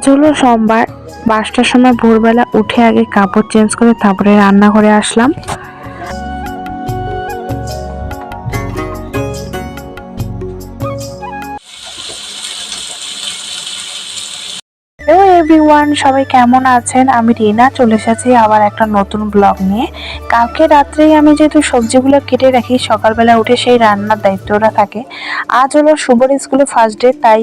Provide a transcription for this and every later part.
আজ হলো সোমবার। পাঁচটার সময় ভোরবেলা উঠে আগে কাপড় চেঞ্জ করে তারপরে রান্নাঘরে আসলাম। এভরিওয়ান সবাই কেমন আছেন? আমি রিনা, চলে এসেছি আবার একটা নতুন ব্লগ নিয়ে। কালকে রাত্রেই আমি যেহেতু সবজিগুলো কেটে রাখি, সকালবেলা উঠে সেই রান্নার দায়িত্বটা থাকে। আজ হলো শুভর স্কুলে ফার্স্ট ডে তাই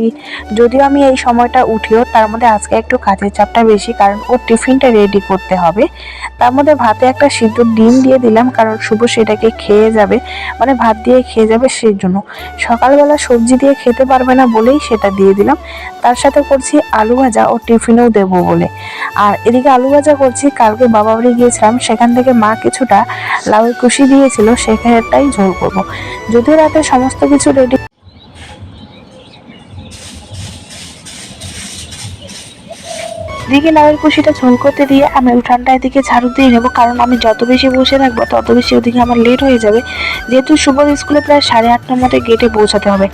যদিও আমি এই সময়টা উঠিও, তার মধ্যে আজকে একটু কাজের চাপটা বেশি, কারণ ওর টিফিনটা রেডি করতে হবে। তার মধ্যে ভাতে একটা সিদ্ধ ডিম দিয়ে দিলাম, কারণ শুভ সেটাকে খেয়ে যাবে মানে ভাত দিয়ে খেয়ে যাবে সেই জন্য সকালবেলা সবজি দিয়ে খেতে পারবে না বলেই সেটা দিয়ে দিলাম। তার সাথে করছি আলু ভাজা ও টিফিনেও দেবো বলে। আর এদিকে আলু ভাজা করছি, কালকে বাবা বাড়ি গিয়েছিলাম, সেখান থেকে মা কিছুটা লাউয়ের কুশি দিয়েছিল সেখানটাই ঝোল করব। যদিও রাতে সমস্ত কিছু রেডি দিকে লাউয়ের কুশিটা ঝোল করতে দিয়ে আমি উঠানটা এদিকে ঝাড়ু দিয়ে নেব, কারণ আমি যত বেশি বসে থাকব, তত বেশি ওদিকে আমার লেট হয়ে যাবে। যেহেতু শুভর স্কুলে প্রায় সাড়ে আটটার মধ্যে গেটে পৌঁছাতে হবে।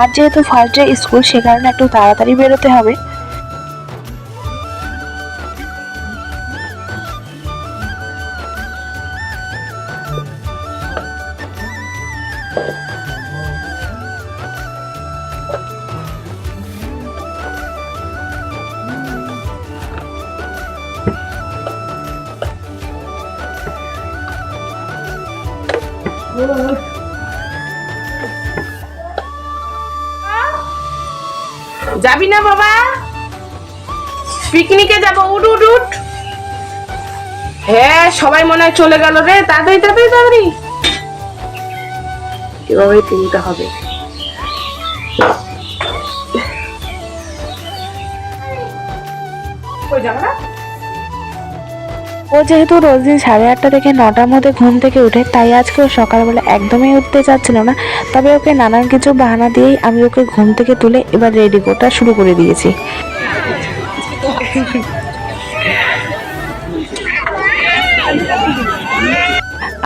আর যেহেতু ফার্স্ট ডে স্কুল সে কারণে একটু তাড়াতাড়ি বেরোতে হবে। যাবি না বাবা? পিকনিকে যাব, উঠ উঠ উঠ। হ্যাঁ সবাই মনে হয় চলে গেল রে। তাড়াতাড়ি তাড়াতাড়ি তাড়াতাড়ি। এভাবে তুলতে হবে। না ও যেহেতু রোজ দিন সাড়ে আটটা থেকে নটার মধ্যে ঘুম থেকে উঠে, তাই আজকে ও সকালবেলা একদমই উঠতে চাচ্ছিল না। তবে ওকে নানান কিছু বাহানা দিয়েই আমি ওকে ঘুম থেকে তুলে এবার রেডি করতে শুরু করে দিয়েছি।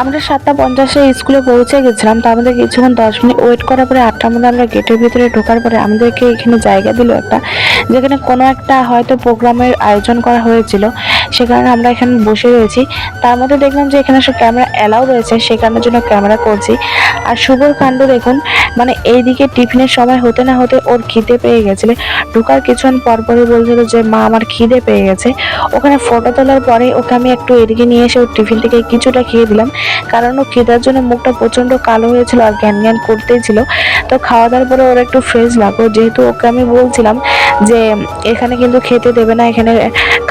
আমরা সাতটা পঞ্চাশে স্কুলে পৌঁছে গেছিলাম তার মধ্যে কিছুক্ষণ দশ মিনিট ওয়েট করার পরে আটটার মধ্যে আমরা গেটের ভিতরে ঢোকার পরে আমাদেরকে এখানে জায়গা দিল একটা, যেখানে কোনো একটা হয়তো প্রোগ্রামের আয়োজন করা হয়েছিল, সে কারণে আমরা এখানে বসে রয়েছি। তার মধ্যে দেখলাম যে এখানে সব ক্যামেরা অ্যালাউ রয়েছে, সে জন্য ক্যামেরা করছি। আর শুভর কাণ্ড দেখুন মানে এইদিকে টিফিনের সময় হতে না হতে ওর খিদে পেয়ে গেছিলে। ঢোকার কিছুক্ষণ পর পরে বলছিল যে, মা, আমার খিদে পেয়ে গেছে। ওখানে ফটো তোলার পরে ওকে আমি একটু এদিকে নিয়ে এসে ওর টিফিন থেকে কিছুটা খেয়ে দিলাম। কারণ ও খিদার জন্য মুখটা প্রচণ্ড কালো হয়েছিল আর জ্ঞান জ্ঞান করতেই ছিল। তো খাওয়া দাওয়ার পরে ওর একটু ফ্রেশ লাগল। যেহেতু ওকে আমি বলছিলাম যে এখানে কিন্তু খেতে দেবে না এখানে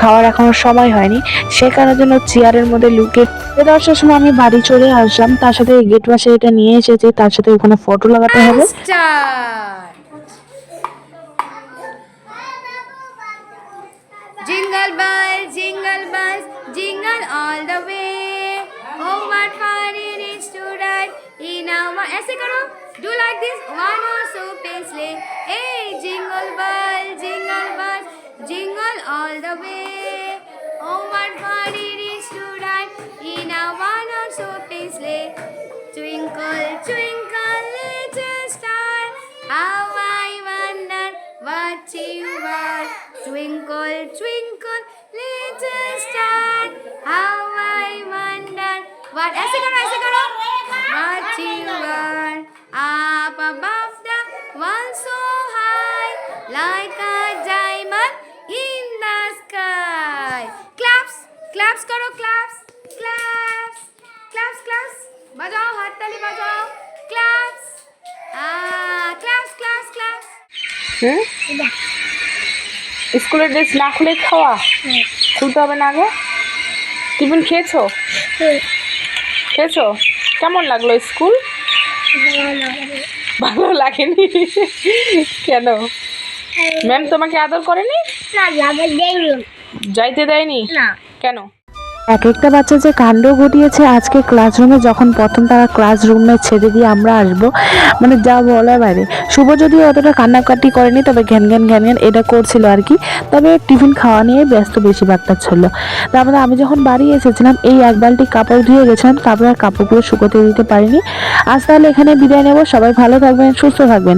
খাওয়ার এখনও সময় হয়নি। সে কারণের জন্য চেয়ারের মধ্যে লুকিয়ে এ দশটার সময় আমি বাড়ি চলে আসলাম। তার সাথে গেট পাশে এটা নিয়ে এসেছি। তার সাথে ওখানে ফটো লাগাতে হবে। Jingle bells, jingle bells, jingle all the way. Oh, what fun it is to ride in our. ऐसे करो. Do like this. One or so sleigh. Hey, jingle bell, jingle bell, jingle all the way. Oh, what fun it is to ride in a one or so sleigh. Twinkle, twinkle, little star, how I wonder what you are. Twinkle, twinkle, little star, how I wonder what. ऐसे करो, ऐसे करो. What you are. Up above the one so high, like a diamond in the sky. Claps, claps करो, claps, claps, claps, claps. बजाओ हाथ ताली बजाओ claps ah claps claps claps হুম স্কুলের ড্রেস না খুলে খাওয়া খুলতে হবে না আগে টিফিন খেয়েছো খেয়েছো? কেমন লাগল স্কুল? ভালো লাগেনি। কেন? ম্যাম তোমাকে আদর করেনি? না যাইতে দেয়নি? কেন? এক একটা বাচ্চা যে কাণ্ড ঘটিয়েছে আজকে ক্লাসরুমে যখন প্রথম তারা ক্লাসরুমে ছেড়ে দিয়ে আমরা আসব মানে যা বলার বাইরে। শুভ যদিও অতটা কান্নাকাটি করেনি, তবে ঘ্যান ঘ্যান ঘ্যান ঘ্যান এটা করছিল আর কি। তবে টিফিন খাওয়া নিয়ে ব্যস্ত বেশিরভাগটা ছিল। তারপরে আমি যখন বাড়ি এসেছিলাম, এই এক বালতি কাপড় ধুয়ে গেছিলাম, তারপরে আর কাপড়গুলো শুকোতে দিতে পারিনি। আজ তাহলে এখানে বিদায় নেব, সবাই ভালো থাকবেন, সুস্থ থাকবেন।